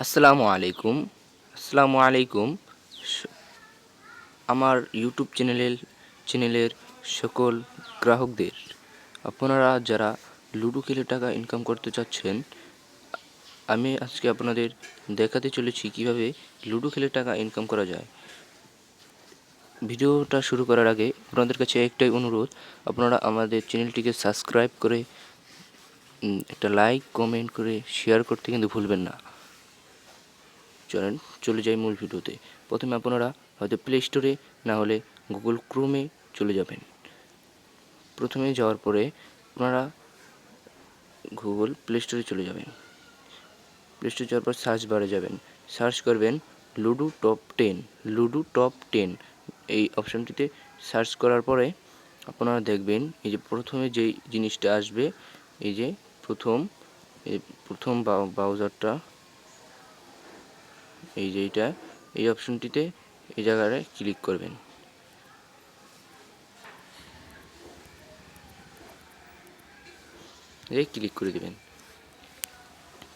আসসালামু আলাইকুম। আসসালামু আলাইকুম। আমার ইউটিউব চ্যানেলের চ্যানেলের সকল গ্রাহকদের, আপনারা যারা লুডো খেলে টাকা ইনকাম করতে চাচ্ছেন, আমি আজকে আপনাদের দেখাতে চলেছি কীভাবে লুডো খেলে টাকা ইনকাম করা যায়। ভিডিওটা শুরু করার আগে আপনাদের কাছে একটাই অনুরোধ, আপনারা আমাদের চ্যানেলটিকে সাবস্ক্রাইব করে একটা লাইক কমেন্ট করে শেয়ার করতে কিন্তু ভুলবেন না। চলেন, চলে যাই মূল ভিডিওতে। প্রথমে আপনারা হয়তো প্লে স্টোরে না হলে গুগল ক্রোমে চলে যাবেন। প্রথমে যাওয়ার পরে আপনারা গুগল প্লে স্টোরে চলে যাবেন। প্লে স্টোরে যাওয়ার পর সার্চ বারে যাবেন। সার্চ করবেন Ludo top ten Ludo top ten এই অপশানটিতে সার্চ করার পরে আপনারা দেখবেন, এই যে প্রথমে যেই জিনিসটা আসবে, এই যে প্রথম প্রথম ব্রাউজারটা এই যে এইটা, এই অপশনটিতে এই জায়গায় ক্লিক করবেন। এই ক্লিক করে দেবেন।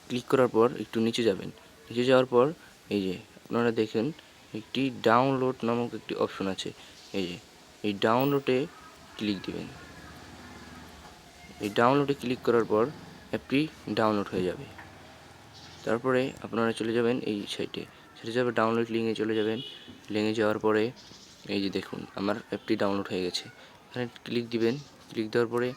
ক্লিক করার পর একটু নিচে যাবেন। নিচে যাওয়ার পর এই যে আপনারা দেখেন একটি ডাউনলোড নামক একটি অপশন আছে। এই যে, এই ডাউনলোডে ক্লিক দিবেন। এই ডাউনলোডে ক্লিক করার পর অ্যাপটি ডাউনলোড হয়ে যাবে। তারপরে আপনারা চলে যাবেন এই সাইটে সেটা যাবে ডাউনলোড লিঙ্কে চলে যাবেন। লিঙ্কে যাওয়ার পরে এই যে দেখুন, আমার অ্যাপটি ডাউনলোড হয়ে গেছে। এখানে ক্লিক দিবেন। ক্লিক দেওয়ার পরে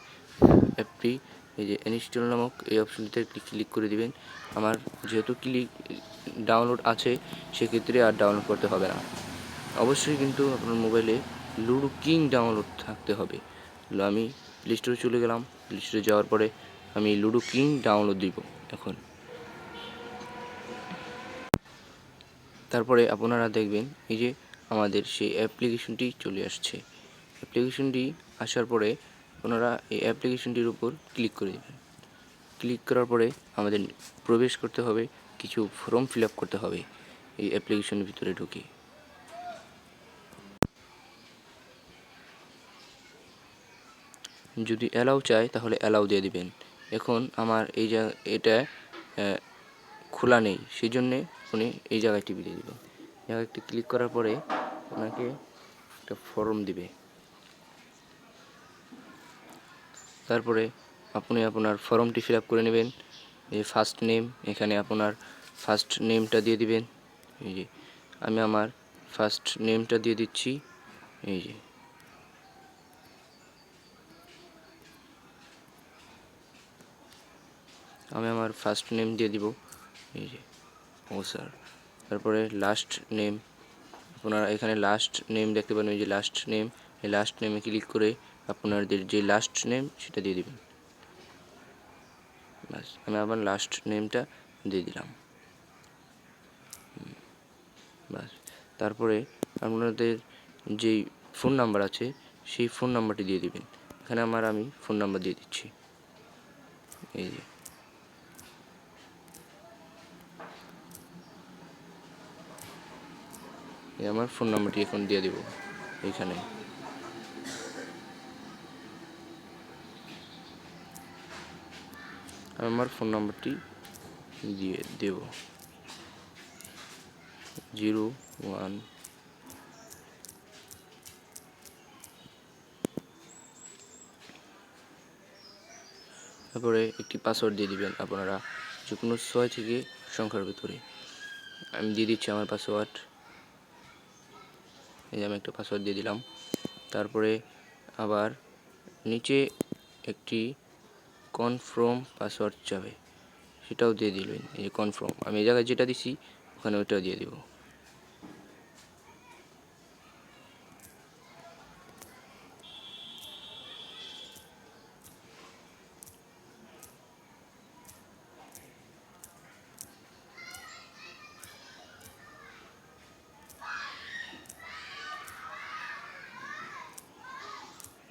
অ্যাপটি এই যে ইনস্টল নামক এই অপশনটিতে ক্লিক করে দিবেন। আমার যেহেতু ক্লিক ডাউনলোড আছে, সেক্ষেত্রে আর ডাউনলোড করতে হবে না। অবশ্যই কিন্তু আপনার মোবাইলে লুডো কিং ডাউনলোড থাকতে হবে। আমি প্লে স্টোরে চলে গেলাম। প্লে স্টোরে যাওয়ার পরে আমি লুডো কিং ডাউনলোড দিব। এখন তারপরে আপনারা দেখবেন এই যে আমাদের সেই অ্যাপ্লিকেশনটি চলে আসছে। অ্যাপ্লিকেশনটি আসার পরে আপনারা এই অ্যাপ্লিকেশনটির উপর ক্লিক করে দেবেন। ক্লিক করার পরে আমাদের প্রবেশ করতে হবে, কিছু ফর্ম ফিল করতে হবে এই অ্যাপ্লিকেশনের ভিতরে ঢুকে। যদি অ্যালাউ চায় তাহলে অ্যালাউ দিয়ে দিবেন। এখন আমার এই যা, এটা খোলা নেই। সেই জন্যে উনি এই জায়গায় টিপি দিয়ে দেবেন জায়গায় একটি ক্লিক করার পরে ওনাকে একটা ফর্ম দিবে। তারপরে আপনি আপনার ফর্মটি ফিল আপ করে নেবেন। এই ফার্স্ট নেম এখানে আপনার ফার্স্ট নেমটা দিয়ে দিবেন। এই যে, আমি আমার ফার্স্ট নেমটা দিয়ে দিচ্ছি। এই যে। আমি আমার ফার্স্ট নেম দিয়ে দিব। এই যে। স্যার। তারপরে লাস্ট নেম আপনারা এখানে লাস্ট নেম দেখতে এই যে লাস্ট নেম এই লাস্ট নেমে ক্লিক করে আপনাদের যে লাস্ট নেম সেটা দিয়ে দিবেন। ব্যাস, আমি আমার লাস্ট নেমটা দিয়ে দিলাম। ব্যাস। তারপরে আপনাদের যেই ফোন নাম্বার আছে, সেই ফোন নাম্বারটি দিয়ে দিবেন। এখানে আমার আমি ফোন নাম্বার দিয়ে দিচ্ছি। এই যে। আমার ফোন নাম্বারটি এখন দিয়ে দেব, এইখানে। আমি আমার ফোন নাম্বারটি দিয়ে দেব। জিরো ওয়ান তারপরে একটি পাসওয়ার্ড দিয়ে দিবেন আপনারা যে কোনো ছয় থেকে সংখ্যার ভিতরে। আমি দিয়ে দিচ্ছি আমার পাসওয়ার্ড এই আমি একটা পাসওয়ার্ড দিয়ে দিলাম। তারপরে আবার নিচে একটি কনফার্ম পাসওয়ার্ড যাবে সেটাও দিয়ে দিলেন। এই যে কনফার্ম আমি এই জায়গায় যেটা দিছি, ওখানে ওটাও দিয়ে দেবো।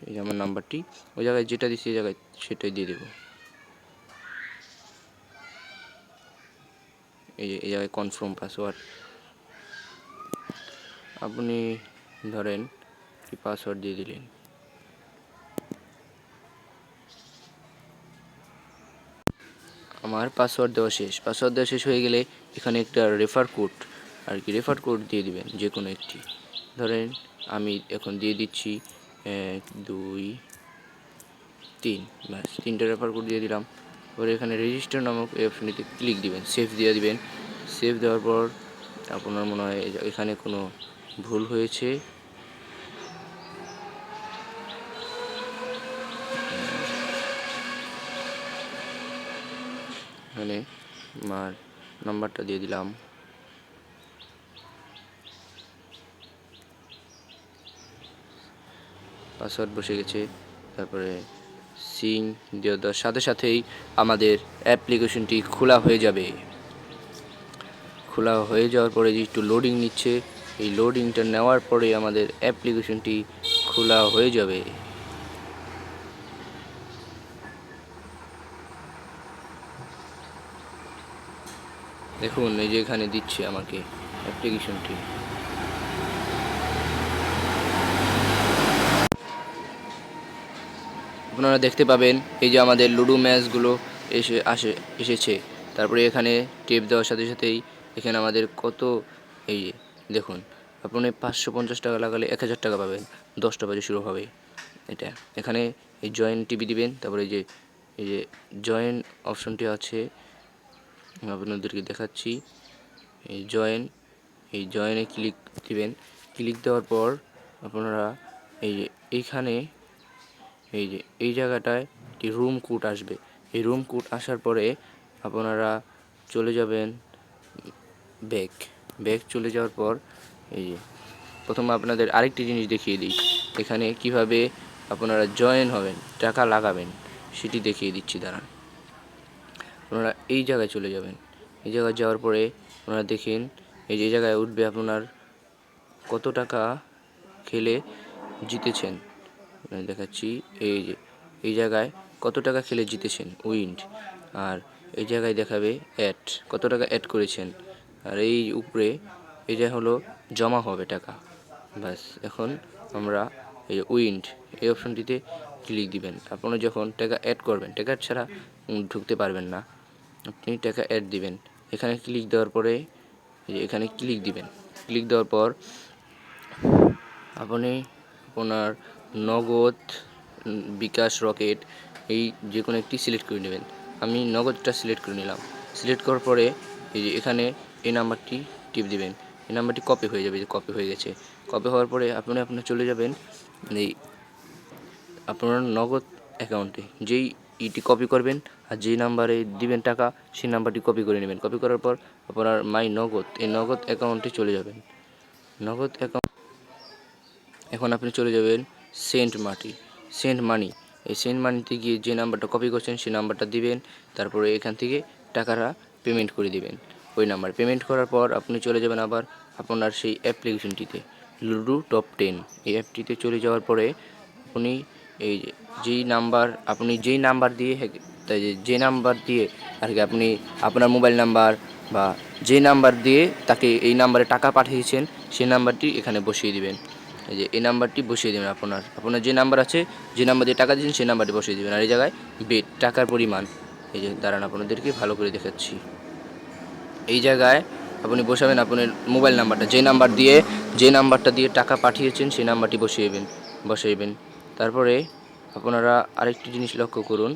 এই যে আমার নাম্বারটি, ওই জায়গায় যেটা দিছি এই জায়গায় সেটাই দিয়ে দেবো। এই যে, এই জায়গায় কনফার্ম পাসওয়ার্ড আপনি ধরেন কি পাসওয়ার্ড দিয়ে দিলেন। আমার পাসওয়ার্ড দেওয়া শেষ। পাসওয়ার্ড দেওয়া শেষ হয়ে গেলে এখানে একটা রেফার কোড আর কি রেফার কোড দিয়ে দিবেন যে কোনো একটি। ধরেন আমি এখন দিয়ে দিচ্ছি এক, দুই, তিন। ব্যাস, তিনটে রেফার কোড দিয়ে দিলাম। এবার এখানে রেজিস্টার নামক এই অপশনটিতে ক্লিক দিবেন সেভ দিয়ে দিবেন। সেভ দেওয়ার পর আপনার মনে হয় এখানে কোনো ভুল হয়েছে। এখানে আমার নাম্বারটা দিয়ে দিলাম। পাসওয়ার্ড বসে গেছে, তারপরে সিং দিয়ে দেওয়ার সাথে সাথেই আমাদের অ্যাপ্লিকেশনটি খোলা হয়ে যাবে। খোলা হয়ে যাওয়ার পরে যে একটু লোডিং নিচ্ছে, এই লোডিংটা নেওয়ার পরে আমাদের অ্যাপ্লিকেশনটি খোলা হয়ে যাবে। দেখুন, এই যে এখানে দিচ্ছে আমাকে অ্যাপ্লিকেশনটি। আপনারা দেখতে পাবেন এই যে আমাদের লুডো ম্যাচগুলো এসে আসে, এসেছে। তারপরে এখানে টেপ দেওয়ার সাথে সাথেই এখানে আমাদের কত, এই দেখুন, আপনি পাঁচশো পঞ্চাশ টাকা লাগালে এক হাজার টাকা পাবেন। দশটা বাজে শুরু হবে। এটা, এখানে এই জয়েন টিভি দিবেন, তারপরে যে, এই যে জয়েন অপশনটি আছে, আপনাদেরকে দেখাচ্ছি। এই জয়েন, এই জয়েনে ক্লিক দিবেন। ক্লিক দেওয়ার পর আপনারা এই এইখানে এই যে, এই জায়গাটায় একটি রুম কোড আসবে। এই রুম কোড আসার পরে আপনারা চলে যাবেন ব্যাক ব্যাক চলে যাওয়ার পর, এই যে, প্রথমে আপনাদের আরেকটি জিনিস দেখিয়ে দিই। এখানে কীভাবে আপনারা জয়েন হবেন, টাকা লাগাবেন, সেটি দেখিয়ে দিচ্ছি, দাঁড়ান। আপনারা এই জায়গায় চলে যাবেন। এই জায়গায় যাওয়ার পরে আপনারা দেখেন, এই যে জায়গায় উঠবে আপনার কত টাকা খেলে জিতেছেন। আমি দেখাচ্ছি, এই যে, এই জায়গায় কত টাকা খেলে জিতেছেন উইন্ড? আর এই জায়গায় দেখাবে অ্যাড কত টাকা অ্যাড করেছেন? আর এই উপরে এটা হলো জমা হবে টাকা। ব্যাস, এখন আমরা এই উইন্ড, এই অপশনটিতে ক্লিক দিবেন। আপনারা যখন টাকা অ্যাড করবেন, টাকা ছাড়া ঢুকতে পারবেন না। আপনি টাকা অ্যাড দিবেন। এখানে ক্লিক দেওয়ার পরে এখানে ক্লিক দিবেন। ক্লিক দেওয়ার পর, আপনি আপনার নগদ, বিকাশ রকেট, এই যে কোনো একটি সিলেক্ট করে নেবেন। আমি নগদটা সিলেক্ট করে নিলাম। সিলেক্ট করার পরে এই যে এখানে এই নাম্বারটি টিপ দিবেন। এই নাম্বারটি কপি হয়ে যাবে যে কপি হয়ে গেছে। কপি হওয়ার পরে আপনি আপনার চলে যাবেন এই আপনার নগদ অ্যাকাউন্টে। যেই ইটি কপি করবেন আর যেই নাম্বারে দিবেন টাকা, সেই নাম্বারটি কপি করে নেবেন। কপি করার পর আপনার মাই নগদ, এই নগদ অ্যাকাউন্টে চলে যাবেন। নগদ অ্যাকাউন্ট এখন আপনি চলে যাবেন সেন্ট মাটি, সেন্ট মানি। এই সেন্ট মানিতে গিয়ে যে নাম্বারটা কপি করছেন সেই নাম্বারটা দিবেন, তারপরে এখান থেকে টাকাটা পেমেন্ট করে দিবেন। ওই নাম্বার পেমেন্ট করার পর আপনি চলে যাবেন আবার আপনার সেই অ্যাপ্লিকেশনটিতে লুডো টপ টেন এই অ্যাপটিতে চলে যাওয়ার পরে আপনি এই যেই নাম্বার, আপনি যেই নাম্বার দিয়ে হ্যাক- তাই যে- যে নাম্বার দিয়ে আর কি আপনি আপনার মোবাইল নাম্বার বা যে নাম্বার দিয়ে তাকে এই নাম্বারে টাকা পাঠিয়েছেন সেই নাম্বারটি এখানে বসিয়ে দিবেন। এই যে এই নাম্বারটি বসিয়ে দেবেন আপনার। আপনার যে নাম্বার আছে, যে নাম্বার দিয়ে টাকা দিয়েছেন, সেই নাম্বারটি বসিয়ে দেবেন। আর এই জায়গায় বেড, টাকার পরিমাণ। এই যে দাঁড়ান, আপনাদেরকে ভালো করে দেখাচ্ছি। এই জায়গায় আপনি বসাবেন আপনার মোবাইল নাম্বারটা। যে নাম্বার দিয়ে, যে নাম্বারটা দিয়ে টাকা পাঠিয়েছেন, সেই নাম্বারটি বসিয়েবেন বসাইবেন তারপরে আপনারা আরেকটি জিনিস লক্ষ্য করুন।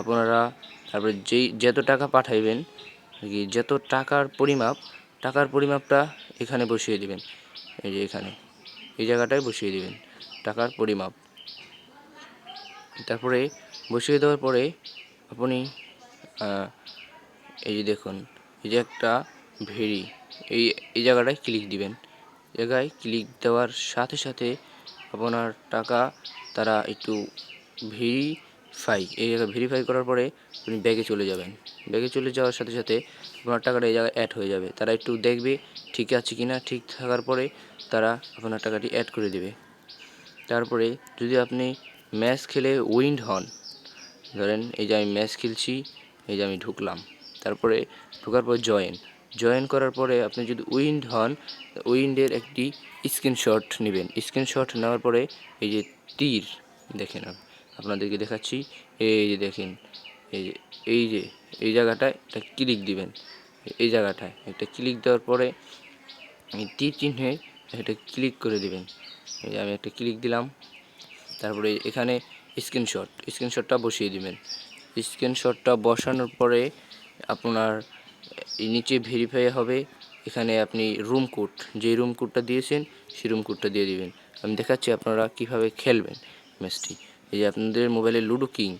আপনারা তারপরে যেই, যত টাকা পাঠাইবেন, আর যত টাকার পরিমাপ, টাকার পরিমাপটা এখানে বসিয়ে দিবেন। এই যে এখানে। এই জায়গাটায় বসিয়ে দেবেন, টাকার পরিমাপ। তারপরে বসিয়ে দেওয়ার পরে আপনি এই যে দেখুন, এই যে একটা ভেরি এই এই জায়গাটায় ক্লিক দিবেন। জায়গায় ক্লিক দেওয়ার সাথে সাথে আপনার টাকা, তারা একটু ভেরিফাই এই জায়গায় ভেরিফাই করার পরে আপনি ব্যাগে চলে যাবেন। ব্যাগে চলে যাওয়ার সাথে সাথে আপনার টাকাটা এই জায়গায় অ্যাড হয়ে যাবে। তারা একটু দেখবে ঠিক আছে কি না ঠিক থাকার পরে তারা আপনার টাকাটি অ্যাড করে দেবে। তারপরে যদি আপনি ম্যাচ খেলে উইন্ড হন ধরেন এই যে আমি ম্যাচ খেলছি, এই যে আমি ঢুকলাম। তারপরে ঢোকার পর জয়েন জয়েন করার পরে আপনি যদি উইন্ড হন উইন্ডের একটি স্ক্রিনশট নেবেন। স্ক্রিনশট নেওয়ার পরে এই যে তীর, দেখেন আপ- আপনাদেরকে দেখাচ্ছি। এই যে দেখেন, এই যে এই যে, এই জায়গাটায় একটা ক্লিক দিবেন। এই জায়গাটায় একটা ক্লিক দেওয়ার পরে এই তীর চিহ্নে একটা ক্লিক করে দিবেন। এই যে আমি একটা ক্লিক দিলাম। তারপরে এখানে স্ক্রিনশট, স্ক্রিনশটটা বসিয়ে দিবেন। স্ক্রিনশটটা বসানোর পরে আপনার নিচে ভেরিফাই হবে। এখানে আপনি রুম কোড যে রুম কোডটা দিয়েছেন, সেই রুম কোডটা দিয়ে দিবেন। আমি দেখাচ্ছি আপনারা কীভাবে খেলবেন ম্যাচটি এই যে আপনাদের মোবাইলে লুডো কিং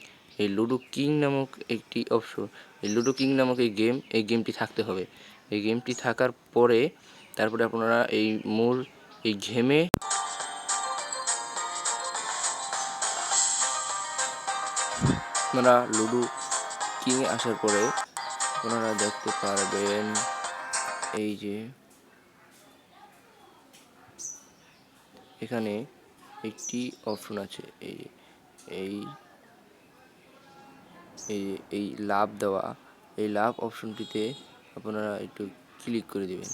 এই লুডো কিং নামক একটি অপশন এই লুডো কিং নামক এই গেম এই গেমটি থাকতে হবে। এই গেমটি থাকার পরে তারপরে আপনারা এই মূল, এই গেমে আপনারা লুডো কিং আসার পরে আপনারা দেখতে পারবেন এই যে এখানে একটি অপশন আছে, এই এই এই এই লাভ দেওয়া এই লাভ অপশনটিতে আপনারা একটু ক্লিক করে দিবেন।